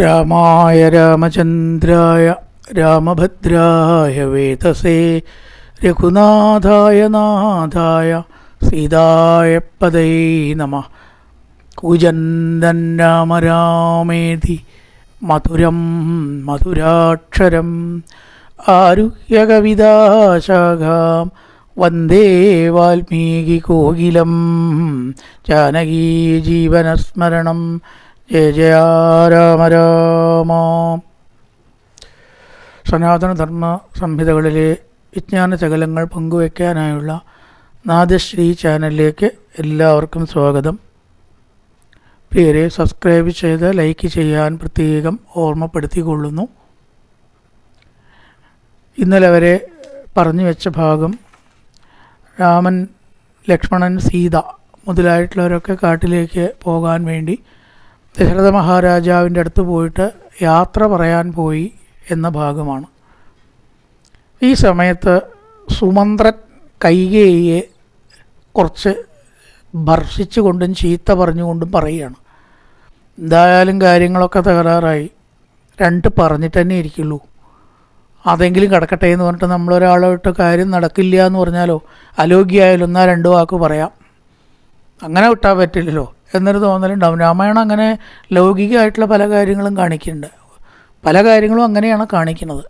രാമായ രാമചന്ദ്രായ രാമഭദ്രായ വേതസേ രഘുനാഥായ നാഥായ സീതായ പദൈ നമ. കുജന്ദൻ രാമ രാമേതി മധുരം മധുരാക്ഷരം ആരുഹ്യകവിതാശാഖാം വന്ദേ വാൽമീകി കോകിലം ജാനകീ ജീവനസ്മരണം. ജയ ജയ രാമ രാമ. സനാതനധർമ്മ സംഹിതകളിലെ വിജ്ഞാന ശകലങ്ങൾ പങ്കുവയ്ക്കാനായുള്ള നാദശ്രീ ചാനലിലേക്ക് എല്ലാവർക്കും സ്വാഗതം. പേരെ സബ്സ്ക്രൈബ് ചെയ്ത് ലൈക്ക് ചെയ്യാൻ പ്രത്യേകം ഓർമ്മപ്പെടുത്തിക്കൊള്ളുന്നു. ഇന്നലെ വരെ പറഞ്ഞു വെച്ച ഭാഗം രാമൻ ലക്ഷ്മണൻ സീത മുതലായിട്ടുള്ളവരൊക്കെ കാട്ടിലേക്ക് പോകാൻ വേണ്ടി ദശരഥ മഹാരാജാവിന്റെ അടുത്ത് പോയിട്ട് യാത്ര പറയാൻ പോയി എന്ന ഭാഗമാണ്. ഈ സമയത്ത് സുമന്ത്രൻ കൈകേയെ കുറച്ച് ഭർഷിച്ചുകൊണ്ടും ചീത്ത പറഞ്ഞുകൊണ്ടും പറയുകയാണ്. എന്തായാലും കാര്യങ്ങളൊക്കെ തകരാറായി. രണ്ട് പറഞ്ഞിട്ട് തന്നെ ഇരിക്കുള്ളൂ. അതെങ്കിലും കിടക്കട്ടെ എന്ന് പറഞ്ഞിട്ട് നമ്മളൊരാളോട്ട് കാര്യം നടക്കില്ല എന്ന് പറഞ്ഞാലോ? അലോഗ്യായാലും ഒന്നാ രണ്ട് വാക്ക് പറയാം. അങ്ങനെ വിട്ടാൽ പറ്റില്ലല്ലോ. എന്നൊരു തോന്നലുണ്ടാവും. രാമായണം അങ്ങനെ ലൗകികമായിട്ടുള്ള പല കാര്യങ്ങളും കാണിക്കുന്നുണ്ട്. പല കാര്യങ്ങളും അങ്ങനെയാണ് കാണിക്കുന്നത്.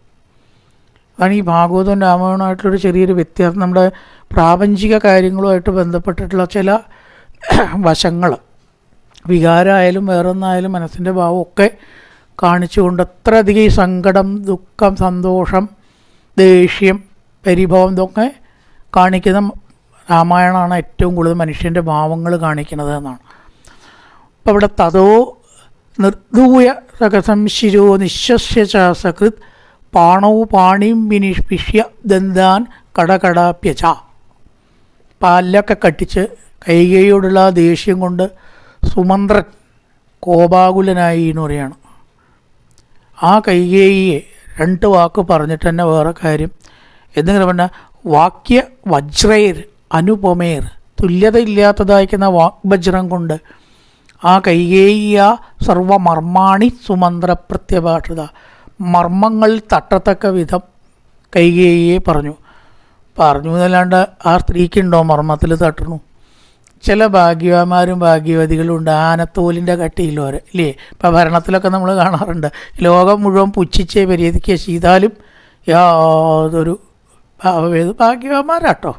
അതാണ് ഈ ഭാഗവതവും രാമായണമായിട്ടുള്ളൊരു ചെറിയൊരു വ്യത്യാസം നമ്മുടെ പ്രാപഞ്ചിക കാര്യങ്ങളുമായിട്ട് ബന്ധപ്പെട്ടിട്ടുള്ള ചില വശങ്ങൾ വികാരമായാലും വേറൊന്നായാലും മനസ്സിന്റെ ഭാവമൊക്കെ കാണിച്ചുകൊണ്ട് അത്രയധികം ഈ സങ്കടം ദുഃഖം സന്തോഷം ദേഷ്യം പരിഭവം ഇതൊക്കെ കാണിക്കുന്ന രാമായണമാണ് ഏറ്റവും കൂടുതൽ മനുഷ്യന്റെ ഭാവങ്ങൾ കാണിക്കുന്നത് എന്നാണ്. അപ്പോൾ ഇവിടെ തതോ നിർദൂയ നിശ്വസ്യ ചാസകൃത് പാണോ പാണൗ വിനിഷ്പിഷ്യ ദന്താൻ കടകടാപ്യച പാലൊക്കെ കട്ടിച്ച് കൈകൈയോടുള്ള ദേഷ്യം കൊണ്ട് സുമന്ത്രൻ കോപാകുലനായി എന്ന് പറയാണ് ആ കൈകേയിയെ രണ്ട് വാക്ക് പറഞ്ഞിട്ട് തന്നെ വേറെ കാര്യം. എന്തെങ്കിലും പറഞ്ഞാൽ വാക്യ വജ്രേർ അനുപമേർ തുല്യതയില്ലാത്തതായിരിക്കുന്ന വാഗ്വജ്രം കൊണ്ട് ആ കൈകേയ സർവമർമാണി സുമന്ത്ര പ്രത്യഭാഷത മർമ്മങ്ങൾ തട്ടത്തക്ക വിധം കൈകേയെ പറഞ്ഞു. പറഞ്ഞു എന്നല്ലാണ്ട് ആ സ്ത്രീക്കുണ്ടോ മർമ്മത്തിൽ തട്ടണു ചില ഭാഗ്യവാന്മാരും ഭാഗ്യവതികളും ഉണ്ട്. ആനത്തോലിന്റെ കട്ടിയിലോരെ ഇല്ലേ? ഇപ്പം ഭരണത്തിലൊക്കെ നമ്മൾ കാണാറുണ്ട്. ലോകം മുഴുവൻ പുച്ഛിച്ചേ പരിഹരിക്കുക ചെയ്താലും യാതൊരു ഭാഗ്യവാന്മാരാട്ടോ.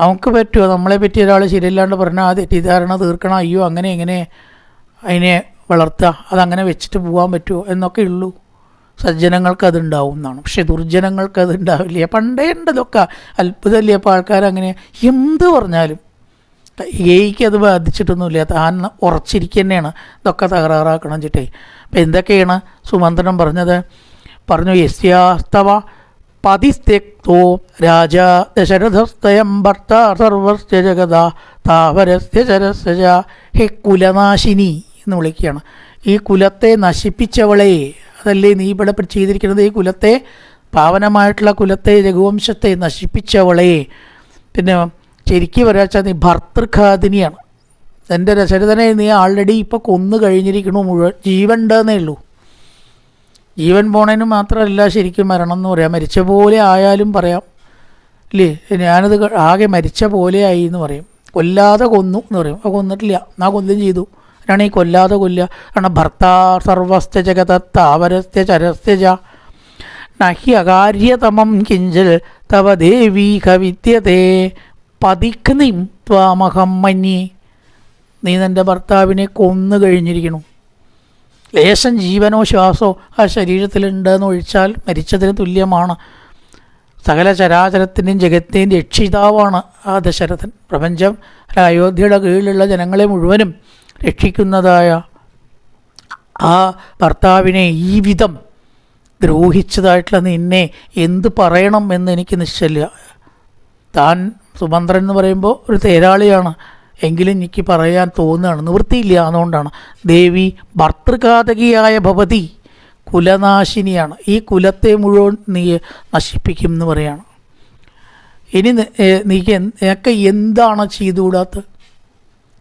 നമുക്ക് പറ്റുമോ നമ്മളെ പറ്റി ഒരാൾ ശരിയല്ലാണ്ട് പറഞ്ഞാൽ ആ തെറ്റിദ്ധാരണ തീർക്കണം? അയ്യോ അങ്ങനെ എങ്ങനെ അതിനെ വളർത്തുക അതങ്ങനെ വെച്ചിട്ട് പോകാൻ പറ്റുമോ എന്നൊക്കെ ഉള്ളൂ. സജ്ജനങ്ങൾക്ക് അതുണ്ടാവും എന്നാണ്. പക്ഷേ ദുർജനങ്ങൾക്ക് അത് ഉണ്ടാവില്ല. പണ്ടേ ഉണ്ട് ഇതൊക്കെ അത്ഭുതമല്ലേ? അപ്പോൾ ആൾക്കാരങ്ങനെ എന്ത് പറഞ്ഞാലും ഏയ്ക്ക് അത് ബാധിച്ചിട്ടൊന്നുമില്ല. താൻ ഉറച്ചിരിക്കുക തന്നെയാണ് ഇതൊക്കെ തകരാറാക്കണം ചിട്ടേ. അപ്പം എന്തൊക്കെയാണ് സുമന്ത്രനം പറഞ്ഞത്? പറഞ്ഞു യസ്യാസ്തവ പതിസ്ത്യക്തോ രാജ ദശരഥസ്തയം ഭർത്ത സർവസ്യ ജഗത താവരസ്യ ചരസ്യ ച. ഹെ കുലനാശിനി എന്ന് വിളിക്കുകയാണ്. ഈ കുലത്തെ നശിപ്പിച്ചവളെ അതല്ലേ നീ ഇവിടെ ചെയ്തിരിക്കുന്നത്? ഈ കുലത്തെ പാവനമായിട്ടുള്ള കുലത്തെ രഘുവംശത്തെ നശിപ്പിച്ചവളെ. പിന്നെ ശരിക്കും പറയാച്ചാൽ നീ ഭർത്തൃഘാതിനിയാണ്. എന്റെ ദശരഥനെ നീ ആൾറെഡി ഇപ്പോൾ കൊന്നു കഴിഞ്ഞിരിക്കണു മുഴുവൻ ജീവൻ ഉണ്ടെന്നേ ഉള്ളൂ. ജീവൻ പോണതിന് മാത്രമല്ല ശരിക്കും മരണം എന്ന് പറയാം. മരിച്ച പോലെ ആയാലും പറയാം. ഇല്ലേ? ഞാനത് ആകെ മരിച്ച പോലെ ആയി എന്ന് പറയും. കൊല്ലാതെ കൊന്നു എന്ന് പറയും. അത് കൊന്നിട്ടില്ല. നാ കൊല്ലും ചെയ്തു? അതാണ് ഈ കൊല്ലാതെ കൊല്ലുക. കാരണം ഭർത്താ സർവസ്ഥ ജഗതത്താവരസ്ഥ ചരസ്ഥജ നഹി അകാര്യതമം കിഞ്ചൽ തവ ദേവീ വിദ്യതേ പതിക്നിം ത്വാമഹം മന്യേ. നീ നിന്റെ ഭർത്താവിനെ കൊന്നു കഴിഞ്ഞിരിക്കണു. ലേശം ജീവനോ ശ്വാസോ ആ ശരീരത്തിലുണ്ടെന്ന് ഒഴിച്ചാൽ മരിച്ചതിന് തുല്യമാണ്. സകല ചരാചരത്തിന്റെയും ജഗത്തിന്റെയും രക്ഷിതാവാണ് ആ ദശരഥൻ. പ്രപഞ്ചം അയോധ്യയുടെ കീഴിലുള്ള ജനങ്ങളെ മുഴുവനും രക്ഷിക്കുന്നതായ ആ ഭർത്താവിനെ ഈ വിധം ദ്രോഹിച്ചതായിട്ടുള്ള നിന്നെ എന്ത് പറയണം എന്ന് എനിക്ക് നിശ്ചയില്ല താൻ സുമന്ത്രൻ എന്ന് പറയുമ്പോൾ ഒരു തേരാളിയാണ്. എങ്കിലും എനിക്ക് പറയാൻ തോന്നുകയാണ് നിവൃത്തിയില്ല അതുകൊണ്ടാണ് ദേവി ഭർത്തൃഘാതകിയായ ഭവതി കുലനാശിനിയാണ്. ഈ കുലത്തെ മുഴുവൻ നീ നശിപ്പിക്കും എന്ന് പറയാണ്. ഇനി നീക്ക് എന്ത്- നിനക്ക് എന്താണ് ചെയ്തുകൂടാത്തത്?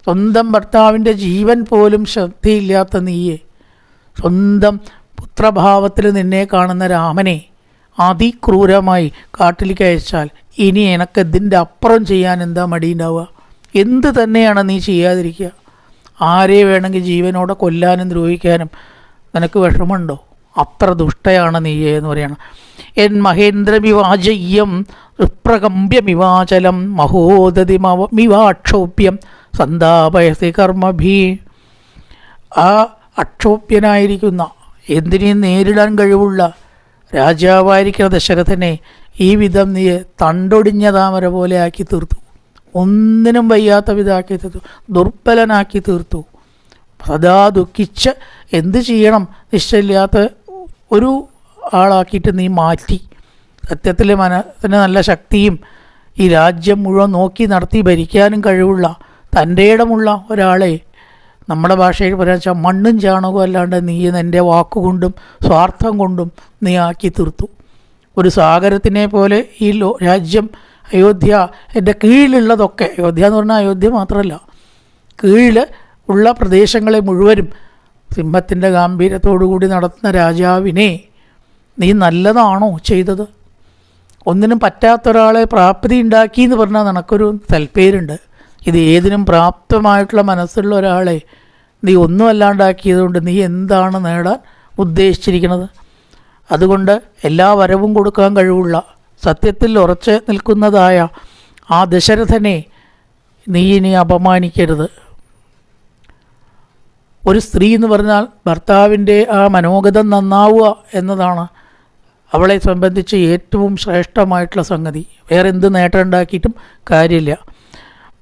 സ്വന്തം ഭർത്താവിന്റെ ജീവൻ പോലും ശ്രദ്ധയില്ലാത്ത നീയെ സ്വന്തം പുത്രഭാവത്തിൽ നിന്നെ കാണുന്ന രാമനെ അതിക്രൂരമായി കാട്ടിലേക്ക് അയച്ചാൽ ഇനി എനക്ക് ഇതിന്റെ അപ്പുറം ചെയ്യാൻ എന്താ മടിയുണ്ടാവുക? എന്ത് തന്നെയാണ് നീ ചെയ്യാതിരിക്കുക? ആരെ വേണമെങ്കിൽ ജീവനോടെ കൊല്ലാനും ദ്രോഹിക്കാനും നിനക്ക് വിഷമമുണ്ടോ? അത്ര ദുഷ്ടയാണ് നീ എന്ന് പറയണം. എൻ മഹേന്ദ്രമിവാജയ്യം വിപ്രകമ്പ്യമിവാചലം മഹോദതിമിവാക്ഷോഭ്യം സന്താപയസി കർമ്മഭീ. ആ അക്ഷോപ്യനായിരിക്കുന്ന എന്തിനേയും നേരിടാൻ കഴിവുള്ള രാജാവായിരിക്കുന്ന ദശരഥനെ ഈ വിധം നീ തണ്ടൊടിഞ്ഞ താമര പോലെ ആക്കി തീർത്തു. ഒന്നിനും വയ്യാത്ത വിധമാക്കി തീർത്തു. ദുർബലനാക്കി തീർത്തു. സദാ ദുഃഖിച്ച് എന്ത് ചെയ്യണം? നിശ്ചയില്ലാത്ത ഒരു ആളാക്കിയിട്ട് നീ മാറ്റി. സത്യത്തിൽ മനസ്സിന് നല്ല ശക്തിയും ഈ രാജ്യം മുഴുവൻ നോക്കി നടത്തി ഭരിക്കാനും കഴിവുള്ള തന്റെ ഇടമുള്ള ഒരാളെ നമ്മുടെ ഭാഷയിൽ പറയാന്ന് വെച്ചാൽ മണ്ണും ചാണകവും അല്ലാണ്ട് നീ നിന്റെ വാക്കുകൊണ്ടും സ്വാർത്ഥം കൊണ്ടും നീ ആക്കി തീർത്തു. ഒരു സാഗരത്തിനെ പോലെ ഈ ലോ രാജ്യം അയോധ്യ എന്റെ കീഴിലുള്ളതൊക്കെ. അയോധ്യ എന്ന് പറഞ്ഞാൽ അയോധ്യ മാത്രമല്ല കീഴിൽ ഉള്ള പ്രദേശങ്ങളെ മുഴുവനും സിംഹത്തിന്റെ ഗാംഭീര്യത്തോടുകൂടി നടത്തുന്ന രാജാവിനെ നീ നല്ലതാണോ ചെയ്തത്? ഒന്നിനും പറ്റാത്ത ഒരാളെ പ്രാപ്തി ഉണ്ടാക്കി എന്ന് പറഞ്ഞാൽ നിനക്കൊരു തൽപ്പേരുണ്ട് ഇത് ഏതിനും പ്രാപ്തമായിട്ടുള്ള മനസ്സുള്ള ഒരാളെ നീ ഒന്നും അല്ലാണ്ടാക്കിയതുകൊണ്ട് നീ എന്താണ് നേടാൻ ഉദ്ദേശിച്ചിരിക്കുന്നത്? അതുകൊണ്ട് എല്ലാ വരവും കൊടുക്കാൻ കഴിവുള്ള സത്യത്തിൽ ഉറച്ച് നിൽക്കുന്നതായ ആ ദശരഥനെ നീ ഇനി അപമാനിക്കരുത്. ഒരു സ്ത്രീ എന്ന് പറഞ്ഞാൽ ഭർത്താവിന്റെ ആ മനോഗതം നന്നാവുക എന്നതാണ് അവളെ സംബന്ധിച്ച് ഏറ്റവും ശ്രേഷ്ഠമായിട്ടുള്ള സംഗതി. വേറെ എന്ത് നേട്ടം ഉണ്ടാക്കിയിട്ടും കാര്യമില്ല.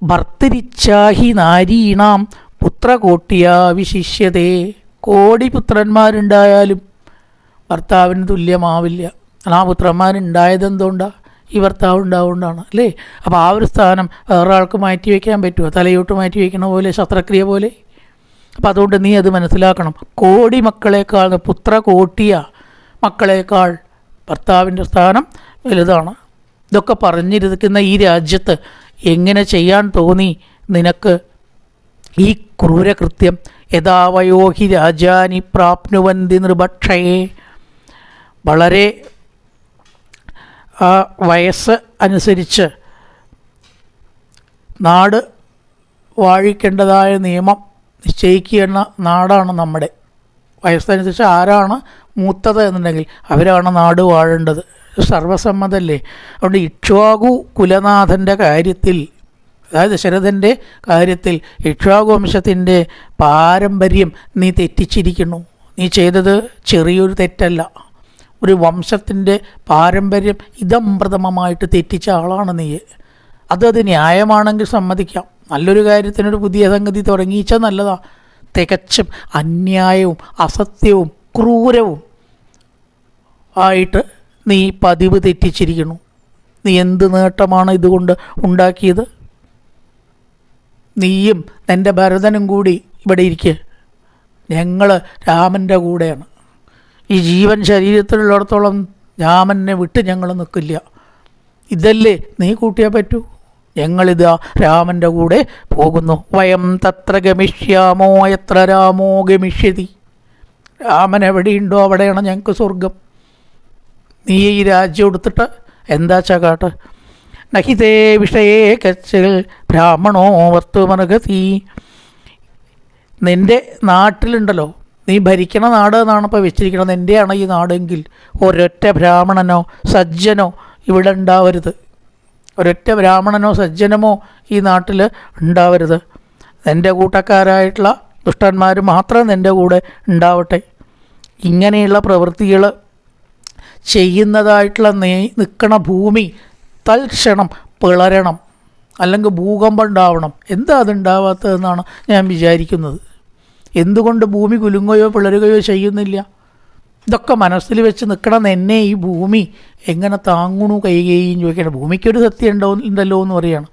ഭർത്തരിച്ചാഹി നാരീണാം പുത്രകോട്ടിയ വിശിഷ്യതേ. കോടി പുത്രന്മാരുണ്ടായാലും ഭർത്താവിന് തുല്യമാവില്ല. ആ പുത്രന്മാർ ഉണ്ടായതെന്തുകൊണ്ടാണ് ഈ ഭർത്താവ് ഉണ്ടാവുകൊണ്ടാണ് അല്ലേ? അപ്പോൾ ആ ഒരു സ്ഥാനം വേറെ ആൾക്ക് മാറ്റി വയ്ക്കാൻ പറ്റുമോ? തലയോട്ട് മാറ്റി വയ്ക്കണ പോലെ ശസ്ത്രക്രിയ പോലെ? അപ്പോൾ അതുകൊണ്ട് നീ അത് മനസ്സിലാക്കണം. കോടി മക്കളേക്കാൾ പുത്ര കോട്ടിയ മക്കളേക്കാൾ ഭർത്താവിന്റെ സ്ഥാനം വലുതാണ്. ഇതൊക്കെ പറഞ്ഞിരിക്കുന്ന ഈ രാജ്യത്ത് എങ്ങനെ ചെയ്യാൻ തോന്നി നിനക്ക്? ഈ ക്രൂരകൃത്യം യഥാവയോഹി രാജാനി പ്രാപ്നുവന്തി നൃപക്ഷയെ വളരെ ആ വയസ്സ് അനുസരിച്ച് നാട് വാഴിക്കേണ്ടതായ നിയമം നിശ്ചയിക്കുന്ന നാടാണ് നമ്മുടെ. വയസ്സനുസരിച്ച് ആരാണ് മൂത്തത് എന്നുണ്ടെങ്കിൽ അവരാണ് നാട് വാഴേണ്ടത്. സർവസമ്മതല്ലേ? അതുകൊണ്ട് ഇക്ഷ്വാകു കുലനാഥന്റെ കാര്യത്തിൽ അതായത് ദശരഥന്റെ കാര്യത്തിൽ ഇക്ഷ്വാകു വംശത്തിന്റെ പാരമ്പര്യം നീ തെറ്റിച്ചിരിക്കുന്നു. നീ ചെയ്തത് ചെറിയൊരു തെറ്റല്ല. ഒരു വംശത്തിന്റെ പാരമ്പര്യം ഇതംപ്രഥമമായിട്ട് തെറ്റിച്ച ആളാണ് നീ. അത് അതത് ന്യായമാണെങ്കിൽ സമ്മതിക്കാം. നല്ലൊരു കാര്യത്തിനൊരു പുതിയ സംഗതി തുടങ്ങിയിച്ചാൽ നല്ലതാ. തികച്ചും അന്യായവും അസത്യവും ക്രൂരവും ആയിട്ട് നീ പതിവ് തെറ്റിച്ചിരിക്കുന്നു. നീ എന്ത് നേട്ടമാണ് ഇതുകൊണ്ട് ഉണ്ടാക്കിയത്? നീയും നിന്റെ ഭരതനും കൂടി ഇവിടെ ഇരിക്കുക ഞങ്ങൾ രാമന്റെ കൂടെയാണ്. ഈ ജീവൻ ശരീരത്തിലുള്ളിടത്തോളം രാമനെ വിട്ട് ഞങ്ങൾ നിൽക്കില്ല ഇതല്ലേ നീ കൂട്ടിയാൽ പറ്റൂ? ഞങ്ങളിതാ രാമന്റെ കൂടെ പോകുന്നു. വയം തത്ര ഗമിഷ്യാമോ എത്ര രാമോ ഗമിഷ്യതി. രാമൻ എവിടെയുണ്ടോ അവിടെയാണ് ഞങ്ങൾക്ക് സ്വർഗം നീ ഈ രാജ്യം എടുത്തിട്ട് എന്താ ചകാട്ട്? നഹിതേ വിഷയേ കച്ചിൽ ബ്രാഹ്മണോ വർത്തുമനഗതി നിന്റെ നാട്ടിലുണ്ടല്ലോ നീ ഭരിക്കണ നാട് എന്നാണ് ഇപ്പോൾ വെച്ചിരിക്കുന്നത്. എന്റെയാണ് ഈ നാടെങ്കിൽ ഒരൊറ്റ ബ്രാഹ്മണനോ സജ്ജനോ ഇവിടെ ഉണ്ടാവരുത്. ഒരൊറ്റ ബ്രാഹ്മണനോ സജ്ജനമോ ഈ നാട്ടിൽ ഉണ്ടാവരുത്. എന്റെ കൂട്ടക്കാരായിട്ടുള്ള ദുഷ്ടന്മാർ മാത്രം എന്റെ കൂടെ ഉണ്ടാവട്ടെ. ഇങ്ങനെയുള്ള പ്രവൃത്തികൾ ചെയ്യുന്നതായിട്ടുള്ള നീ നിൽക്കണ ഭൂമി തൽക്ഷണം പിളരണം. അല്ലെങ്കിൽ ഭൂകമ്പം ഉണ്ടാവണം. എന്താ അതുണ്ടാവാത്തതെന്നാണ് ഞാൻ വിചാരിക്കുന്നത്. എന്തുകൊണ്ട് ഭൂമി കുലുങ്ങുകയോ പിളരുകയോ ചെയ്യുന്നില്ല? ഇതൊക്കെ മനസ്സിൽ വെച്ച് നിൽക്കണം എന്നെ ഈ ഭൂമി എങ്ങനെ താങ്ങണു കൈകയും ചോദിക്കണം. ഭൂമിക്കൊരു സത്യം ഉണ്ടോ ഉണ്ടല്ലോ എന്ന് പറയാണ്.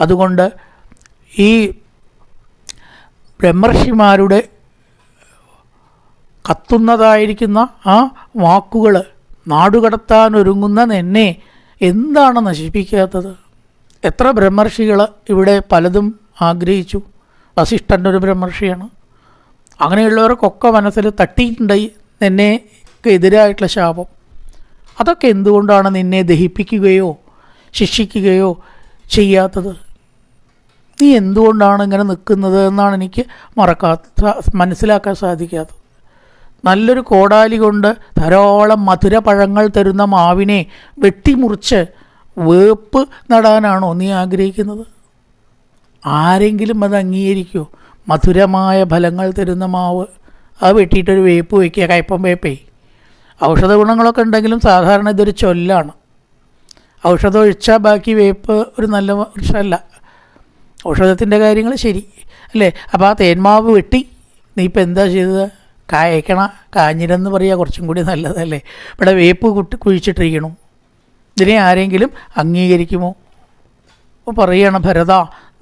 അതുകൊണ്ട് ഈ ബ്രഹ്മർഷിമാരുടെ കത്തുന്നതായിരിക്കുന്ന ആ വാക്കുകൾ നാടുകടത്താൻ ഒരുങ്ങുന്ന എന്നെ എന്താണ് നശിപ്പിക്കാത്തത്? എത്ര ബ്രഹ്മർഷികൾ ഇവിടെ പലതും ആഗ്രഹിച്ചു. വസിഷ്ഠന്റെ ഒരു ബ്രഹ്മർഷിയാണ്. അങ്ങനെയുള്ളവർക്കൊക്കെ മനസ്സിൽ തട്ടിയിട്ടുണ്ട് നിന്നെ എതിരായിട്ടുള്ള ശാപം. അതൊക്കെ എന്തുകൊണ്ടാണ് നിന്നെ ദഹിപ്പിക്കുകയോ ശിക്ഷിക്കുകയോ ചെയ്യാത്തത്? നീ എന്തുകൊണ്ടാണ് ഇങ്ങനെ നിൽക്കുന്നത് എന്നാണ് എനിക്ക് മറക്കാത്ത മനസ്സിലാക്കാൻ സാധിക്കാത്തത്. നല്ലൊരു കോടാലി കൊണ്ട് ധാരാളം മധുര പഴങ്ങൾ തരുന്ന മാവിനെ വെട്ടിമുറിച്ച് വേപ്പ് നടാനാണോ നീ ആഗ്രഹിക്കുന്നത്? ആരെങ്കിലും അത് അംഗീകരിക്കുമോ മധുരമായ ഫലങ്ങൾ തരുന്ന മാവ് അത് വെട്ടിയിട്ടൊരു വേപ്പ് വയ്ക്കുക കയ്പം വേപ്പേ. ഔഷധ ഗുണങ്ങളൊക്കെ ഉണ്ടെങ്കിലും സാധാരണ ഇതൊരു ചൊല്ലാണ്. ഔഷധം ഒഴിച്ചാൽ ബാക്കി വേപ്പ് ഒരു നല്ല വൃക്ഷമല്ല. ഔഷധത്തിന്റെ കാര്യങ്ങൾ ശരി അല്ലേ? അപ്പോൾ ആ തേന്മാവ് വെട്ടി. നീ ഇപ്പം എന്താ ചെയ്തത്? കായക്കണ കാഞ്ഞിരെന്ന് പറയുക കുറച്ചും കൂടി നല്ലതല്ലേ? ഇവിടെ വേപ്പ് കുട്ടി കുഴിച്ചിട്ടിരിക്കണം. ഇതിനെ ആരെങ്കിലും അംഗീകരിക്കുമോ? പറയുകയാണ് ഭരത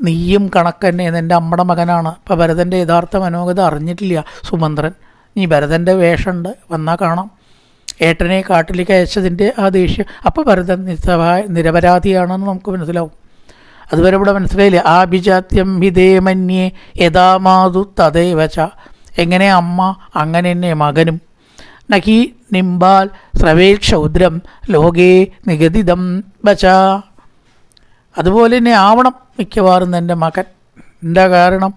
നീയും കണക്കന്നെ എന്റെ അമ്മയുടെ മകനാണ്. അപ്പം ഭരതന്റെ യഥാർത്ഥ മനോഗത അറിഞ്ഞിട്ടില്ല. സുമന്ത്രൻ നീ ഭരതന്റെ വേഷമുണ്ട് വന്നാൽ കാണാം. ഏട്ടനെ കാട്ടിലേക്ക് അയച്ചതിന്റെ ആ ദേഷ്യം. അപ്പോൾ ഭരതൻ നിസ്സഹായ നിരപരാധിയാണെന്ന് നമുക്ക് മനസ്സിലാവും. അതുവരെ ഇവിടെ മനസ്സിലായില്ല? ആഭിജാത്യം ഹിതേ മന്യേ യഥാമാതു തദൈവച എങ്ങനെ അമ്മ അങ്ങനെ തന്നെ മകനും. നഹി നിംബാൽ ശ്രവേക്ഷൗദ്രം ലോകേ നിഗതിതം വച. അതുപോലെ തന്നെ ആവണം മിക്കവാറും എന്റെ മകൻ. എന്താ കാരണം?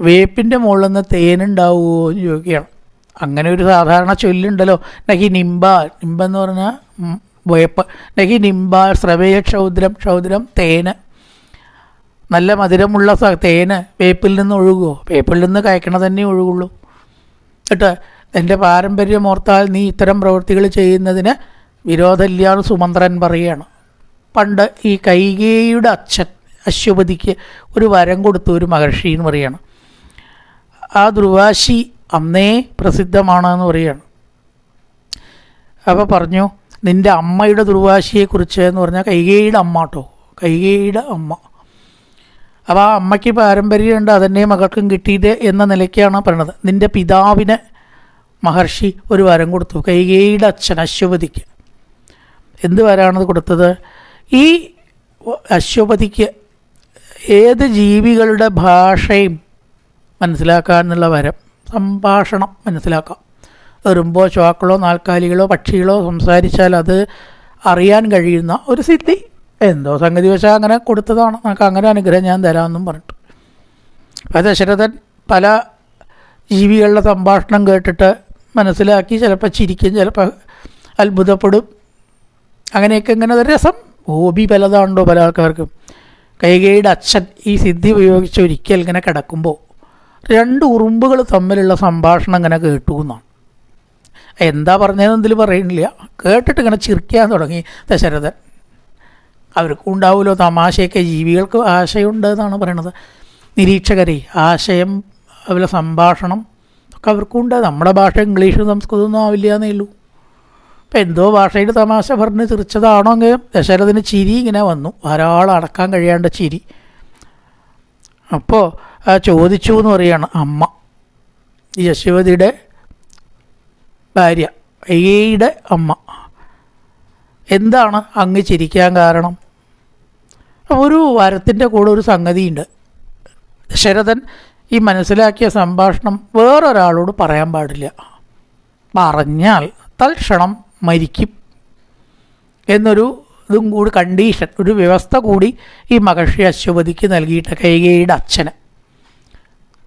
വേപ്പിന്റെ മുകളിൽ നിന്ന് തേനുണ്ടാവുമോ എന്ന് ചോദിക്കുകയാണ്. അങ്ങനെ ഒരു സാധാരണ ചൊല്ലുണ്ടല്ലോ. നഹി നിമ്പ നിമ്പ എന്ന് പറഞ്ഞാൽ വേപ്പ്. നഹി നിമ്പ ശ്രവേയ ക്ഷൗദ്രം ക്ഷൗദ്രം തേന്. നല്ല മധുരമുള്ള തേന് വേപ്പിൽ നിന്ന് ഒഴുകുമോ വേപ്പിൽ നിന്ന് കയക്കണ തന്നെ ഒഴുകുള്ളൂ. കേട്ടോ? എന്റെ പാരമ്പര്യം ഓർത്താൽ നീ ഇത്തരം പ്രവൃത്തികൾ ചെയ്യുന്നതിന് വിരോധമില്ലാന്ന് സുമന്ത്രൻ പറയുകയാണ്. പണ്ട് ഈ കൈകേയുടെ അച്ഛൻ അശ്വപതിക്ക് ഒരു വരം കൊടുത്ത ഒരു മഹർഷി എന്ന് പറയാണ്. ആ ദുർവാശി അന്നേ പ്രസിദ്ധമാണെന്ന് പറയാണ്. അപ്പോൾ പറഞ്ഞു നിന്റെ അമ്മയുടെ ദുർവാശിയെക്കുറിച്ച് എന്ന് പറഞ്ഞാൽ കൈകേയുടെ അമ്മ കേട്ടോ കൈകേയുടെ അമ്മ. അപ്പോൾ ആ അമ്മയ്ക്ക് പാരമ്പര്യമുണ്ട് അതന്നെ മകൾക്കും കിട്ടിയത് എന്ന നിലയ്ക്കാണ് പറയണത്. നിന്റെ പിതാവിന് മഹർഷി ഒരു വരം കൊടുത്തു കൈകേയുടെ അച്ഛൻ അശ്വപതിക്ക് എന്ത് വരാണത് കൊടുത്തത്? ഈ അശ്വപതിക്ക് ഏത് ജീവികളുടെ ഭാഷയും മനസ്സിലാക്കാനുള്ള വരം സംഭാഷണം മനസ്സിലാക്കാം. എറുമ്പോ ചുവാക്കളോ നാൽക്കാലികളോ പക്ഷികളോ സംസാരിച്ചാൽ അത് അറിയാൻ കഴിയുന്ന ഒരു സിദ്ധി. എന്തോ സംഗതി വശാൽ അങ്ങനെ കൊടുത്തതാണ്. നമുക്ക് അങ്ങനെ അനുഗ്രഹം ഞാൻ തരാമെന്നും പറഞ്ഞിട്ട്. അപ്പോൾ ദശരഥൻ പല ജീവികളുടെ സംഭാഷണം കേട്ടിട്ട് മനസ്സിലാക്കി ചിലപ്പോൾ ചിരിക്കും ചിലപ്പോൾ അത്ഭുതപ്പെടും. അങ്ങനെയൊക്കെ ഇങ്ങനെ ഒരു രസം. ഹോബി പലതാണല്ലോ പല ആൾക്കാർക്കും? കൈകയുടെ അച്ഛൻ ഈ സിദ്ധി ഉപയോഗിച്ച് ഒരിക്കൽ ഇങ്ങനെ കിടക്കുമ്പോൾ രണ്ട് ഉറുമ്പുകൾ തമ്മിലുള്ള സംഭാഷണം ഇങ്ങനെ കേട്ടു എന്നാണ്. എന്താ പറഞ്ഞതെന്ന് ഇതിൽ പറയുന്നില്ല കേട്ടിട്ട് ഇങ്ങനെ ചിരിക്കാൻ തുടങ്ങി ദശരഥൻ. അവർക്കും ഉണ്ടാവുമല്ലോ തമാശയൊക്കെ ജീവികൾക്ക് ആശയമുണ്ട് എന്നാണ് പറയണത്. നിരീക്ഷകരെ ആശയം അതുപോലെ സംഭാഷണം ഒക്കെ അവർക്കും ഉണ്ട് നമ്മുടെ ഭാഷ ഇംഗ്ലീഷും സംസ്കൃതമൊന്നും ആവില്ല എന്നേ ഉള്ളൂ. ഇപ്പം എന്തോ ഭാഷയിൽ തമാശ പറഞ്ഞ് ചിരിച്ചതാണോ എങ്കിലും ദശരഥന് ചിരി ഇങ്ങനെ വന്നു. ധാരാളം അടക്കാൻ കഴിയാണ്ട് ചിരി. അപ്പോൾ ചോദിച്ചു എന്ന് പറയാണ് അമ്മ. യശോവതിയുടെ ഭാര്യ അയ്യയുടെ അമ്മ. എന്താണ് അങ്ങ് ചിരിക്കാൻ കാരണം? ഒരു വരത്തിന്റെ കൂടെ ഒരു സംഗതിയുണ്ട്. ദശരഥൻ ഈ മനസ്സിലാക്കിയ സംഭാഷണം വേറൊരാളോട് പറയാൻ പാടില്ല. പറഞ്ഞാൽ തൽക്ഷണം മരിക്കും എന്നൊരു ഇതും കൂടി കണ്ടീഷൻ ഒരു വ്യവസ്ഥ കൂടി ഈ മഹർഷി അശ്വപതിക്ക് നൽകിയിട്ട് കൈകേയുടെ അച്ഛന്.